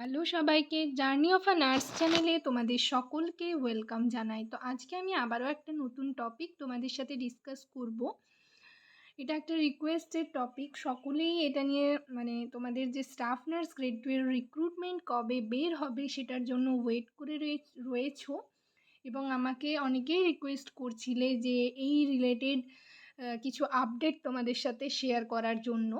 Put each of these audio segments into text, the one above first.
Hello সবাইকে, journey of a nurse চ্যানেলে তোমাদের সকলকে ওয়েলকাম জানাই। তো আজকে আমি আবারও একটা নতুন টপিক তোমাদের সাথে ডিসকাস করব। এটা একটা রিকোয়েস্টেড টপিক। সকলেই এটা নিয়ে মানে তোমাদের যে স্টাফ নার্স গ্রেড টু এর রিক্রুটমেন্ট কবে বের হবে সেটার জন্য ওয়েট করে রয়েছো এবং আমাকে অনেকেই রিকোয়েস্ট করছিলে যে এই রিলেটেড কিছু আপডেট তোমাদের সাথে শেয়ার করার জন্য।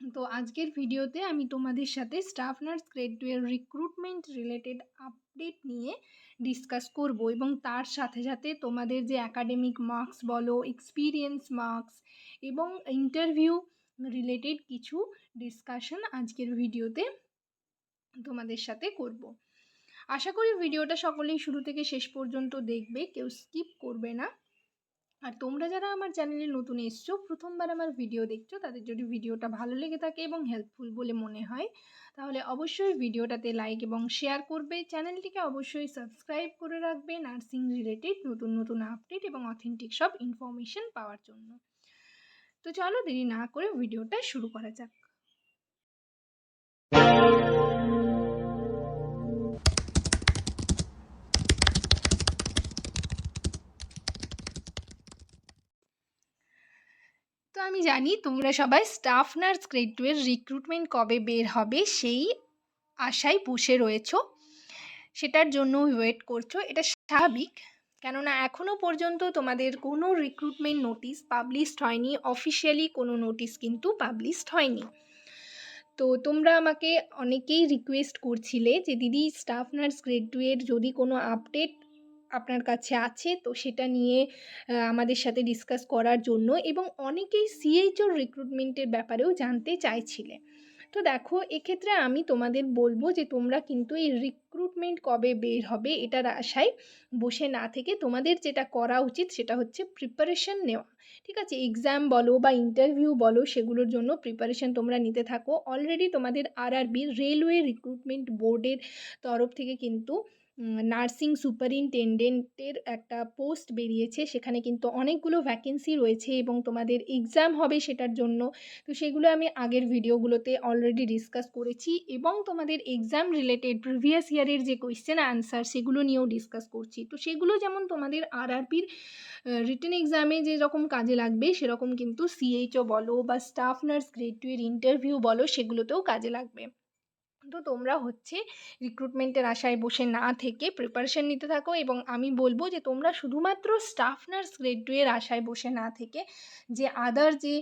তো আজকের ভিডিওতে আমি তোমাদের সাথে স্টাফ নার্স গ্রেড টু এর রিক্রুটমেন্ট রিলেটেড আপডেট নিয়ে ডিসকাস করব এবং তার সাথে সাথে তোমাদের যে একাডেমিক মার্কস বলো এক্সপিরিয়েন্স মার্কস এবং ইন্টারভিউ রিলেটেড কিছু ডিসকাশন আজকের ভিডিওতে তোমাদের সাথে করব। আশা করি ভিডিওটা সকলেই শুরু থেকে শেষ পর্যন্ত দেখবে, কেউ স্কিপ করবে না। আর তোমরা যারা আমার চ্যানেলে নতুন এসছো, প্রথমবার আমার ভিডিও দেখছ, তাদের যদি ভিডিওটা ভালো লেগে থাকে এবং হেল্পফুল বলে মনে হয়, তাহলে অবশ্যই ভিডিওটাতে লাইক এবং শেয়ার করবে। চ্যানেলটিকে অবশ্যই সাবস্ক্রাইব করে রাখবে নার্সিং রিলেটেড নতুন নতুন আপডেট এবং অথেন্টিক সব ইনফরমেশন পাওয়ার জন্য। তো চলো দেরি না করে ভিডিওটা শুরু করা যাক। আমি জানি তোমরা সবাই স্টাফ নার্স গ্রেড টু এর রিক্রুটমেন্ট কবে বের হবে সেই আশায় বসে রয়েছো। সেটার জন্য ওয়েট করছ। এটা স্বাভাবিক, কেননা এখনও পর্যন্ত তোমাদের কোনো রিক্রুটমেন্ট নোটিশ পাবলিশড হয়নি। অফিসিয়ালি কোনো নোটিশ কিন্তু পাবলিশড হয়নি। তো তোমরা আমাকে অনেকেই রিকোয়েস্ট করছিলে যে, দিদি স্টাফ নার্স গ্রেড টু এর যদি কোনো আপডেট আপনার কাছে আছে। তো সেটা নিয়ে আমাদের সাথে ডিসকাস করার জন্য এবং অনেকেই সিএইচওর রিক্রুটমেন্টের ব্যাপারেও জানতে চাইছিলে। তো দেখো, এক্ষেত্রে আমি তোমাদের বলব যে তোমরা কিন্তু এই রিক্রুটমেন্ট কবে বের হবে এটার আশায় বসে না থেকে তোমাদের যেটা করা উচিত সেটা হচ্ছে প্রিপারেশন নেওয়া। ঠিক আছে? এক্সাম বলো বা ইন্টারভিউ বলো সেগুলোর জন্য প্রিপারেশন তোমরা নিতে থাকো। অলরেডি তোমাদের আরআরবি রেলওয়ে রিক্রুটমেন্ট বোর্ডের তরফ থেকে কিন্তু নার্সিং সুপারিনটেন্ডেন্টের একটা পোস্ট বেরিয়েছে। সেখানে কিন্তু অনেকগুলো ভ্যাকেন্সি রয়েছে এবং তোমাদের এক্সাম হবে সেটার জন্য। তো সেগুলো আমি আগের ভিডিওগুলোতে অলরেডি ডিসকাস করেছি এবং তোমাদের এক্সাম রিলেটেড প্রিভিয়াস ইয়ারের যে কোয়েশ্চেন অ্যান্সার সেগুলো নিয়েও ডিসকাস করছি। তো সেগুলো যেমন তোমাদের আরআরপির রিটেন এক্সামে যেরকম কাজে লাগবে সেরকম কিন্তু সিএইচও বলো বা স্টাফ নার্স গ্রেড টু এর ইন্টারভিউ বলো সেগুলোতেও কাজে লাগবে। তো তোমরা হচ্ছে রিক্রুটমেন্টের আশায় বসে না থেকে প্রিপারেশন নিতে থাকো এবং আমি বলব যে তোমরা শুধুমাত্র স্টাফ নার্স গ্রেড টু এর আশায় বসে না থেকে যে আদার যে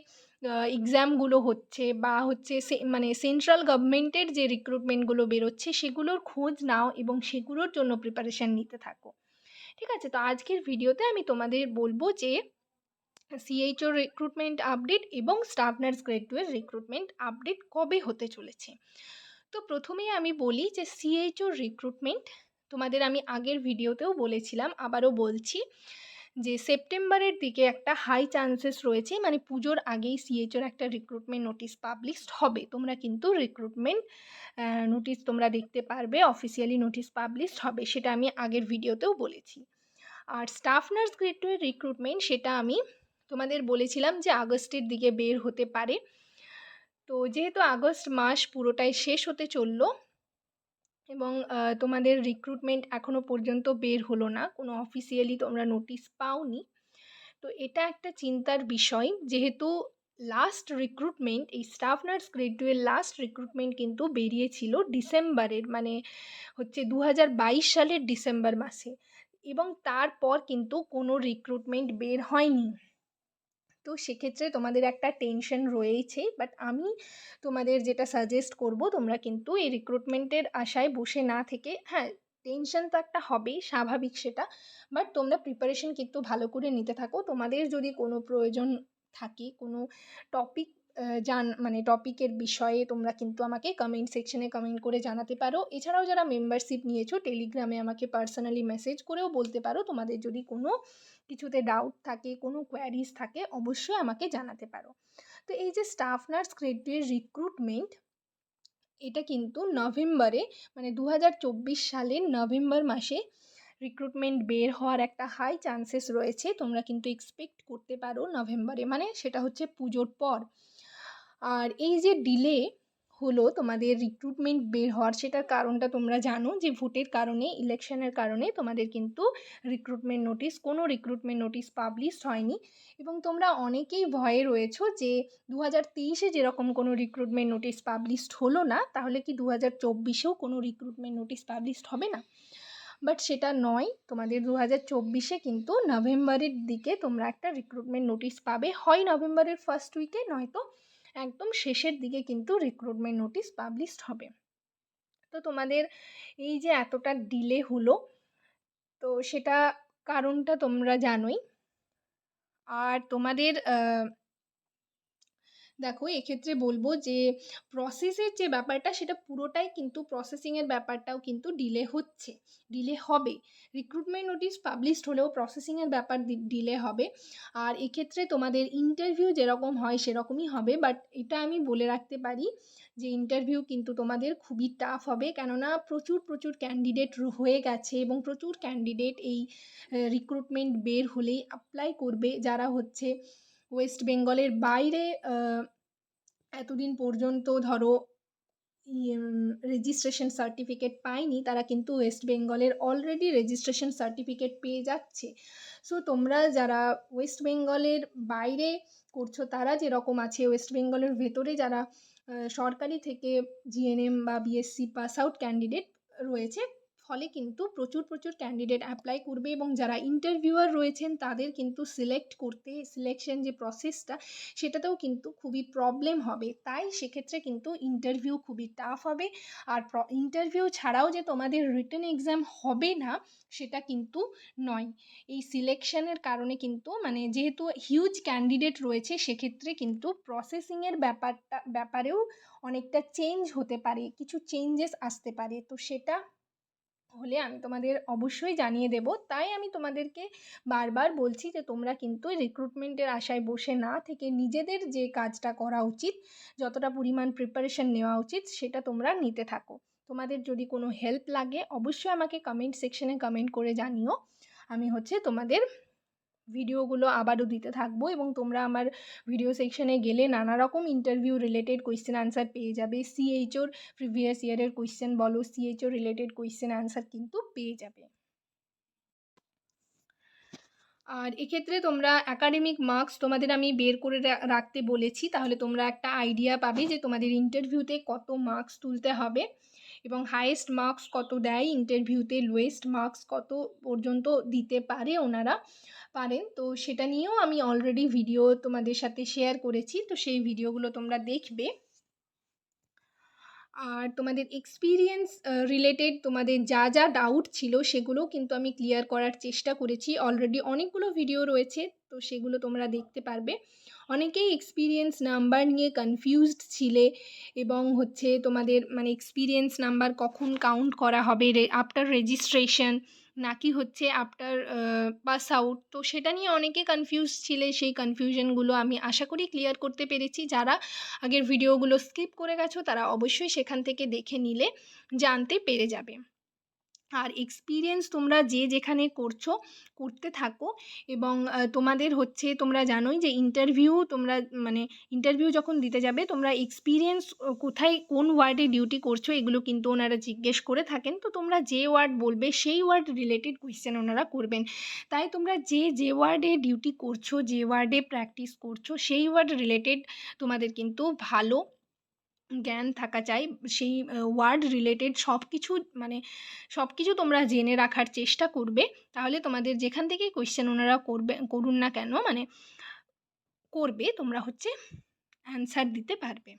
এক্সামগুলো হচ্ছে বা হচ্ছে মানে সেন্ট্রাল গভর্নমেন্টের যে রিক্রুটমেন্টগুলো বেরোচ্ছে সেগুলোর খোঁজ নাও এবং সেগুলোর জন্য প্রিপারেশান নিতে থাকো। ঠিক আছে? তো আজকের ভিডিওতে আমি তোমাদের বলব যে সিএইচও রিক্রুটমেন্ট আপডেট এবং স্টাফ নার্স গ্রেড টু এর রিক্রুটমেন্ট আপডেট কবে হতে চলেছে? তো প্রথমেই আমি বলি যে সিএইচও রিক্রুটমেন্ট তোমাদের আমি আগের ভিডিওতেও বলেছিলাম, আবারও বলছি যে সেপ্টেম্বরের দিকে একটা হাই চান্সেস রয়েছে মানে পুজোর আগেই সিএইচওর একটা রিক্রুটমেন্ট নোটিশ পাবলিশড হবে। তোমরা কিন্তু রিক্রুটমেন্ট নোটিশ তোমরা দেখতে পারবে অফিসিয়ালি নোটিশ পাবলিশড হবে, সেটা আমি আগের ভিডিওতেও বলেছি। আর staff nurse grade two recruitment সেটা আমি তোমাদের বলেছিলাম যে আগস্টের দিকে বের হতে পারে। তো যেহেতু আগস্ট মাস পুরোটাই শেষ হতে চলল এবং তোমাদের রিক্রুটমেন্ট এখনও পর্যন্ত বের হলো না, কোনো অফিসিয়ালি তোমরা নোটিশ পাওনি, তো এটা একটা চিন্তার বিষয়। যেহেতু লাস্ট রিক্রুটমেন্ট এই স্টাফ নার্স গ্রেড টু এর লাস্ট রিক্রুটমেন্ট কিন্তু বেরিয়েছিল ডিসেম্বরের মানে হচ্ছে দু হাজার বাইশ সালের ডিসেম্বর মাসে এবং তারপর কিন্তু কোনো রিক্রুটমেন্ট বের হয়নি। তো সেক্ষেত্রে তোমাদের একটা টেনশন রয়েইছে বাট আমি তোমাদের যেটা সাজেস্ট করব, তোমরা কিন্তু এই রিক্রুটমেন্টের আশায় বসে না থেকে হ্যাঁ টেনশন তো একটা হবেই, স্বাভাবিক সেটা বাট তোমরা প্রিপারেশন কিন্তু ভালো করে নিতে থাকো। তোমাদের যদি কোনো প্রয়োজন থাকে, কোনো টপিক জান মানে টপিকের বিষয়ে তোমরা কিন্তু আমাকে কমেন্ট সেকশনে কমেন্ট করে জানাতে পারো। এছাড়াও যারা মেম্বারশিপ নিয়েছো টেলিগ্রামে আমাকে পার্সোনালি মেসেজ করেও বলতে পারো। তোমাদের যদি কোনো কিছুতে ডাউট থাকে, কোনো কোয়ারিজ থাকে, অবশ্যই আমাকে জানাতে পারো। তো এই যে স্টাফ নার্স গ্রেড রিক্রুটমেন্ট এটা কিন্তু নভেম্বরে মানে দু হাজার চব্বিশ সালের নভেম্বর মাসে রিক্রুটমেন্ট বের হওয়ার একটা হাই চান্সেস রয়েছে। তোমরা কিন্তু এক্সপেক্ট করতে পারো নভেম্বরে। মানে সেটা হচ্ছে পুজোর পর। আর এই যে ডিলে হলো তোমাদের রিক্রুটমেন্ট বের হওয়ার, সেটার কারণটা তোমরা জানো যে ভোটের কারণে ইলেকশনের কারণে তোমাদের কিন্তু রিক্রুটমেন্ট নোটিশ কোনো রিক্রুটমেন্ট নোটিশ পাবলিশড হয়নি। এবং তোমরা অনেকেই ভয়ে রয়েছো যে দু হাজার তেইশে যেরকম কোনো রিক্রুটমেন্ট নোটিশ পাবলিশড হলো না, তাহলে কি দু হাজার চব্বিশেও কোনো রিক্রুটমেন্ট নোটিশ পাবলিশড হবে না? বাট সেটা নয়, তোমাদের দু হাজার চব্বিশে কিন্তু নভেম্বরের দিকে তোমরা একটা রিক্রুটমেন্ট নোটিশ পাবে। হয় নভেম্বরের ফার্স্ট উইকে নয়তো একদম শেষের দিকে কিন্তু রিক্রুটমেন্ট নোটিস পাবলিশড হবে। তো তোমাদের এই যে এতটা ডিলে হলো, তো সেটা কারণটা তোমরা জানোই। আর তোমাদের দেখো, এক্ষেত্রে বলব যে প্রসেসের যে ব্যাপারটা, সেটা পুরোটাই কিন্তু প্রসেসিংয়ের ব্যাপারটাও কিন্তু ডিলে হচ্ছে ডিলে হবে। রিক্রুটমেন্ট নোটিশ পাবলিশড হলেও প্রসেসিংয়ের ব্যাপার ডিলে হবে। আর এক্ষেত্রে তোমাদের ইন্টারভিউ যেরকম হয়, সেরকমই হবে। বাট এটা আমি বলে রাখতে পারি যে ইন্টারভিউ কিন্তু তোমাদের খুবই টাফ হবে। কেননা, প্রচুর প্রচুর ক্যান্ডিডেট হয়ে গেছে এবং প্রচুর ক্যান্ডিডেট এই রিক্রুটমেন্ট বের হলেই অ্যাপ্লাই করবে যারা হচ্ছে ওয়েস্ট বেঙ্গলের বাইরে এতদিন পর্যন্ত ধরো রেজিস্ট্রেশন সার্টিফিকেট পায়নি তারা কিন্তু ওয়েস্ট বেঙ্গলের অলরেডি রেজিস্ট্রেশন সার্টিফিকেট পেয়ে যাচ্ছে। সো তোমরা যারা ওয়েস্ট বেঙ্গলের বাইরে করছ, তারা যেরকম আছে, ওয়েস্ট বেঙ্গলের ভেতরে যারা সরকারি থেকে জিএনএম বা বিএসসি পাস আউট ক্যান্ডিডেট রয়েছে ফলে কিন্তু প্রচুর প্রচুর ক্যান্ডিডেট অ্যাপ্লাই করবে এবং যারা ইন্টারভিউয়ার রয়েছেন তাদের কিন্তু সিলেক্ট করতে সিলেকশন যে প্রসেসটা সেটাতেও কিন্তু খুবই প্রবলেম হবে। তাই সেক্ষেত্রে কিন্তু ইন্টারভিউ খুবই টাফ হবে। আর ইন্টারভিউ ছাড়াও যে তোমাদের রিটার্ন এক্সাম হবে না, সেটা কিন্তু নয়। এই সিলেকশনের কারণে কিন্তু মানে যেহেতু হিউজ ক্যান্ডিডেট রয়েছে, সেক্ষেত্রে কিন্তু প্রসেসিংয়ের ব্যাপারটা, ব্যাপারেও অনেকটা চেঞ্জ হতে পারে, কিছু চেঞ্জেস আসতে পারে। তো সেটা হলে আমি তোমাদের অবশ্যই জানিয়ে দেব। তাই আমি তোমাদেরকে বারবার বলছি যে, তোমরা কিন্তু রিক্রুটমেন্টের আশায় বসে না থেকে নিজেদের যে কাজটা করা উচিত, যতটা পরিমাণ প্রিপারেশন নেওয়া উচিত, সেটা তোমরা নিতে থাকো। তোমাদের যদি কোনো হেল্প লাগে, অবশ্যই আমাকে কমেন্ট সেকশনে কমেন্ট করে জানিও। আমি হচ্ছে তোমাদের ভিডিওগুলো আবারও দিতে থাকব এবং তোমরা আমার ভিডিও সেকশনে গেলে নানা রকম ইন্টারভিউ রিলেটেড কোয়েশ্চেন আনসার পেয়ে যাবে। সিএইচওর প্রিভিয়াস ইয়ারের কোয়েশ্চেন বলো সিএইচও রিলেটেড কোয়েশ্চেন আনসার কিন্তু পেয়ে যাবে। আর এক্ষেত্রে তোমরা অ্যাকাডেমিক মার্কস তোমাদের আমি বের করে রাখতে বলেছি। তাহলে তোমরা একটা আইডিয়া পাবে যে তোমাদের ইন্টারভিউতে কত মার্কস তুলতে হবে। এবং হায়েস্ট মার্কস কত দেয় ইন্টারভিউতে লোয়েস্ট মার্কস কত পর্যন্ত দিতে পারে ওনারা, পারেন। তো সেটা নিয়েও আমি অলরেডি ভিডিও তোমাদের সাথে শেয়ার করেছি। তো সেই ভিডিওগুলো তোমরা দেখবে। আর তোমাদের এক্সপিরিয়েন্স রিলেটেড তোমাদের যা যা ডাউট ছিল সেগুলো কিন্তু আমি ক্লিয়ার করার চেষ্টা করেছি। অলরেডি অনেকগুলো ভিডিও রয়েছে, তো সেগুলো তোমরা দেখতে পারবে। অনেকেই এক্সপিরিয়েন্স নাম্বার নিয়ে কনফিউজড ছিলে এবং হচ্ছে তোমাদের মানে এক্সপিরিয়েন্স নাম্বার কখন কাউন্ট করা হবে আফটার রেজিস্ট্রেশন নাকি হচ্ছে আফটার পাস আউট তো সেটা নিয়ে অনেকে কনফিউজ ছিলে, সেই কনফিউশনগুলো আমি আশা করি ক্লিয়ার করতে পেরেছি। যারা আগের ভিডিওগুলো স্কিপ করে গেছো, তারা অবশ্যই সেখান থেকে দেখে নিলে জানতে পেরে যাবে। আর এক্সপিরিয়েন্স তোমরা যে যেখানে করছ, করতে থাকো এবং তোমাদের হচ্ছে তোমরা জানোই যে ইন্টারভিউ তোমরা মানে ইন্টারভিউ যখন দিতে যাবে, তোমরা এক্সপিরিয়েন্স কোথায় কোন ওয়ার্ডে ডিউটি করছ এগুলো কিন্তু ওনারা জিজ্ঞেস করে থাকেন। তো তোমরা যে ওয়ার্ড বলবে সেই ওয়ার্ড রিলেটেড কোয়েশ্চেন ওনারা করবেন। তাই তোমরা যে যে ওয়ার্ডে ডিউটি করছ, যে ওয়ার্ডে প্র্যাকটিস করছ, সেই ওয়ার্ড রিলেটেড তোমাদের কিন্তু ভালো জ্ঞান থাকা চাই। সেই ওয়ার্ড রিলেটেড সব কিছু মানে সব কিছু তোমরা জেনে রাখার চেষ্টা করবে। তাহলে তোমাদের যেখান থেকেই কোয়েশ্চেন ওনারা করবে, করুন না কেন মানে করবে, তোমরা হচ্ছে অ্যান্সার দিতে পারবে।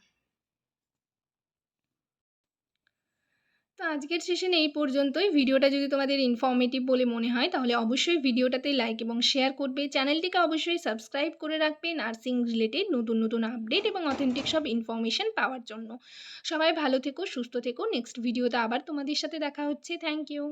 তো আজকের সেশন এই পর্যন্তই। ভিডিওটা যদি তোমাদের ইনফর্মেটিভ বলে মনে হয়, তাহলে অবশ্যই ভিডিওটাতে লাইক এবং শেয়ার করবে। চ্যানেলটিকে অবশ্যই সাবস্ক্রাইব করে রাখবে নার্সিং রিলেটেড নতুন নতুন আপডেট এবং অথেন্টিক সব ইনফরমেশান পাওয়ার জন্য। সবাই ভালো থেকো, সুস্থ থেকো। নেক্সট ভিডিওতে আবার তোমাদের সাথে দেখা হচ্ছে। Thank you